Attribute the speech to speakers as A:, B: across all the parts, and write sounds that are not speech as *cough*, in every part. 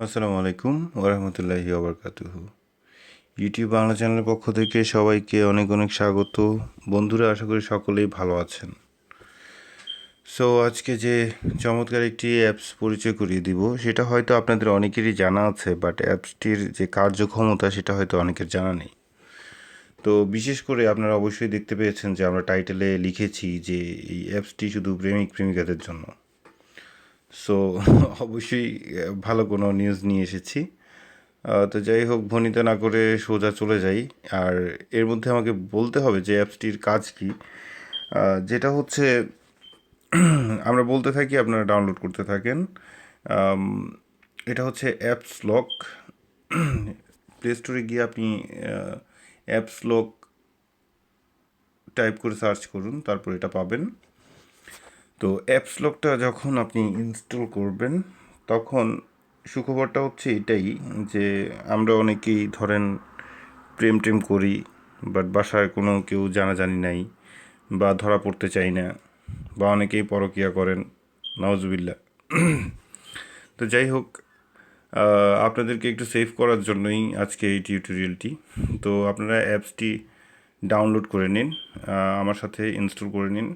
A: আসসালামু আলাইকুম ওরহমতুল্লাহি ওবরকাতুহু। ইউটিউব বাংলা চ্যানেলের পক্ষ থেকে সবাইকে অনেক অনেক স্বাগত। বন্ধুরা, আশা করি সকলেই ভালো আছেন। সো আজকে যে চমৎকার একটি অ্যাপস পরিচয় করিয়ে দিব, সেটা হয়তো আপনাদের অনেকেরই জানা আছে বাট অ্যাপসটির যে কার্যক্ষমতা, সেটা হয়তো অনেকের জানা নেই। তো, বিশেষ করে আপনারা অবশ্যই দেখতে পেয়েছেন যে আমরা টাইটেলে লিখেছি যে এই অ্যাপসটি শুধু প্রেমিক, প্রেমিকাদের জন্য। সো *laughs* অবশ্যই ভালো কোনো নিউজ নিয়ে এসেছি। তো যাই হোক, ভনিত না করে সোজা চলে যাই। আর এর মধ্যে আমাকে বলতে হবে যে অ্যাপসটির কাজ কি। যেটা হচ্ছে, *clears throat* আমরা বলতে থাকি, আপনারা ডাউনলোড করতে থাকেন। এটা হচ্ছে অ্যাপস লক প্লে স্টোরে গিয়ে আপনি অ্যাপস লক টাইপ করে সার্চ করুন, তারপর এটা পাবেন। তো অ্যাপস লকটা যখন আপনি ইনস্টল করবেন, তখন সুখবরটা হচ্ছে এটাই যে আমরা অনেকেই ধরেন প্রেম টেম করি বাট বাসায় কোনো কেউ জানাজানি নাই বা ধরা পড়তে চাই না বা অনেকেই পরকিয়া করেন নওয়াজবিল্লা তো যাই হোক আপনাদেরকে একটু সেভ করার জন্যই আজকে এই টিউটোরিয়ালটি তো আপনারা অ্যাপসটি ডাউনলোড করে নিন আমার সাথে ইনস্টল করে নিন।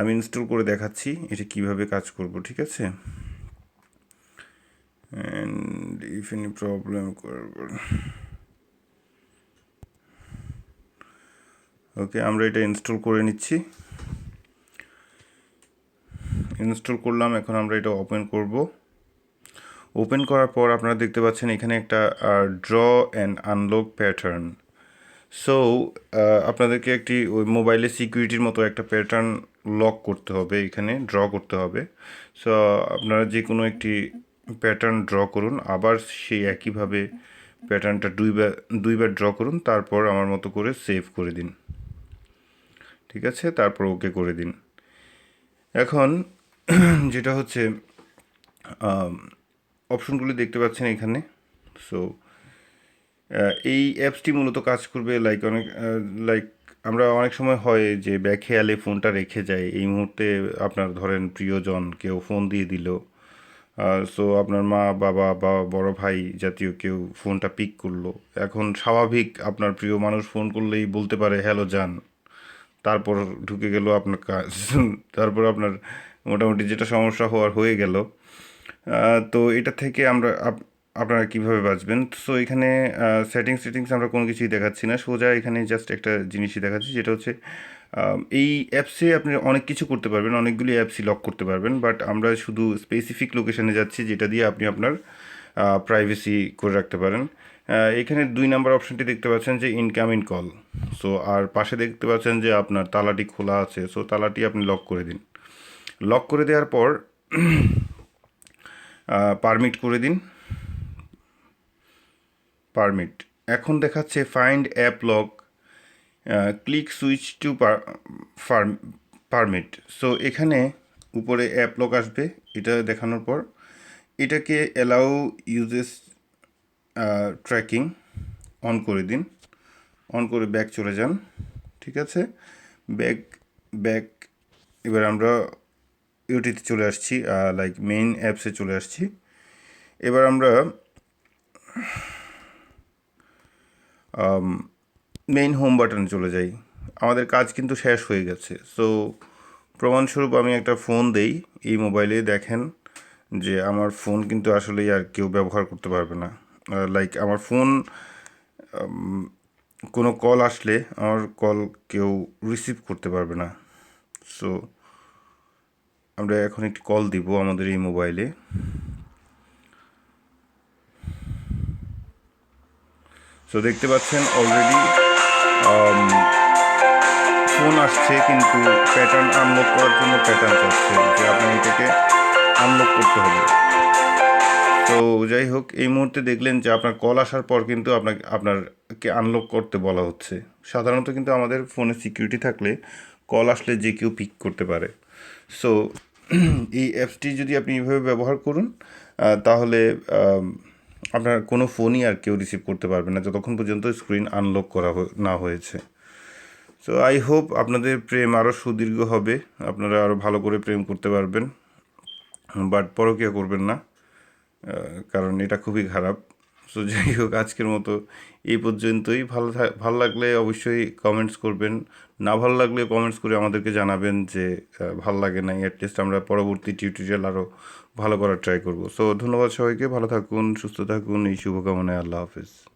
A: আমি ইনস্টল করে দেখাচ্ছি এটা কীভাবে কাজ করব, ঠিক আছে? And if any problem okay আমরা এটা ইনস্টল করে নিচ্ছি। ইনস্টল করলাম, এখন আমরা এটা ওপেন করব। ওপেন করার পর আপনারা দেখতে পাচ্ছেন এখানে একটা draw and unlock pattern so আপনাদেরকে একটি ওই মোবাইলের সিকিউরিটির মতো একটা প্যাটার্ন লক করতে হবে, এখানে ড্র করতে হবে। সো আপনারা যে কোনো একটি প্যাটার্ন ড্র করুন, আবার সেই একইভাবে প্যাটার্নটা দুইবার দুইবার ড্র করুন, তারপর আমার মতো করে সেভ করে দিন। ঠিক আছে? তারপর ওকে করে দিন। এখন, যেটা হচ্ছে অপশনগুলি দেখতে পাচ্ছেন এখানে। সো এই অ্যাপসটি মূলত কাজ করবে লাইক অনেক লাইক আমরা অনেক সময় হয় যে ব্যাখেয়ালে ফোনটা রেখে যাই। এই মুহূর্তে আপনার ধরেন প্রিয়জন কেউ ফোন দিয়ে দিল সো আপনার মা, বাবা বা বড় ভাই জাতীয় কেউ ফোনটা পিক করল। এখন স্বাভাবিক আপনার প্রিয় মানুষ ফোন করলেই বলতে পারে হ্যালো যান তারপর ঢুকে গেল আপনার কাজ। *laughs* তারপর আপনার মোটামুটি যেটা সমস্যা হওয়ার হয়ে গেল। তো এটা থেকে আমরা আপনারা কীভাবে বাঁচবেন? সো এখানে সেটিংস সেটিংস আমরা কোনো কিছুই দেখাচ্ছি না। সোজা এখানে জাস্ট একটা জিনিসই দেখাচ্ছি, যেটা হচ্ছে এই অ্যাপসে আপনি অনেক কিছু করতে পারবেন, অনেকগুলি অ্যাপসই লক করতে পারবেন বাট আমরা শুধু স্পেসিফিক লোকেশানে যাচ্ছি, যেটা দিয়ে আপনি আপনার প্রাইভেসি করে রাখতে পারেন। এখানে দুই নাম্বার অপশনটি দেখতে পাচ্ছেন যে ইনকামিং কল সো আর পাশে দেখতে পাচ্ছেন যে আপনার তালাটি খোলা আছে সো তালাটি আপনি লক করে দিন। লক করে দেওয়ার পর পারমিট করে দিন। পারমিট এখন দেখাচ্ছে find app lock click switch to permit so এখানে উপরে অ্যাপ লক আসবে, এটা দেখানোর পর। এটাকে অ্যালাউ ইউজেস ট্র্যাকিং অন করে দিন। অন করে ব্যাক চলে যান, ঠিক আছে? ব্যাক ব্যাক এবার আমরা ইউটিতে চলে আসছি লাইক মেইন অ্যাপসে চলে আসছি। এবার আমরা মেইন হোম বাটনে চলে যাই। আমাদের কাজ কিন্তু শেষ হয়ে গেছে। সো প্রমাণস্বরূপ আমি একটা ফোন দেই, এই মোবাইলে দেখেন যে আমার ফোন কিন্তু আসলেই আর কেউ ব্যবহার করতে পারবে না। লাইক আমার ফোন কোনো কল আসলে আমার কল কেউ রিসিভ করতে পারবে না। সো আমরা এখন একটি কল দিব আমাদের এই মোবাইলে সো দেখতে পাচ্ছেন অলরেডি ফোন আসছে, কিন্তু প্যাটার্ন আনলক করার জন্য প্যাটার্ন চাচ্ছে যে আপনি এটাকে আনলক করতে হবে। তো যাই হোক, এই মুহূর্তে দেখলেন যে আপনার কল আসার পর কিন্তু আপনাকে, আপনারকে আনলক করতে বলা হচ্ছে। সাধারণত কিন্তু আমাদের ফোনে সিকিউরিটি থাকলে কল আসলে যে কেউ পিক করতে পারে। সো *clears throat* এই অ্যাপসটি যদি আপনি এইভাবে ব্যবহার করুন তাহলে আপনার কোনো ফোনই আর কেউ রিসিভ করতে পারবে না। যতক্ষণ পর্যন্ত স্ক্রিন আনলক করা না হয়েছে। সো আই হোপ আপনাদের প্রেম আরও সুদীর্ঘ হবে। আপনারা আরও ভালো করে প্রেম করতে পারবেন। বাট পরকীয়া করবেন না। কারণ এটা খুবই খারাপ। সো যাই হোক, আজকের মতো এই পর্যন্তই। ভালো ভালো লাগলে অবশ্যই কমেন্টস করবেন। না ভালো লাগলে কমেন্টস করে আমাদেরকে জানাবেন যে ভালো ভালো লাগে নাই। অ্যাটলিস্ট আমরা পরবর্তী টিউটোরিয়াল আরও ভালো করার ট্রাই করব। সো ধন্যবাদ সবাইকে। ভালো থাকুন, সুস্থ থাকুন। এই শুভকামনায় আল্লাহ হাফিজ।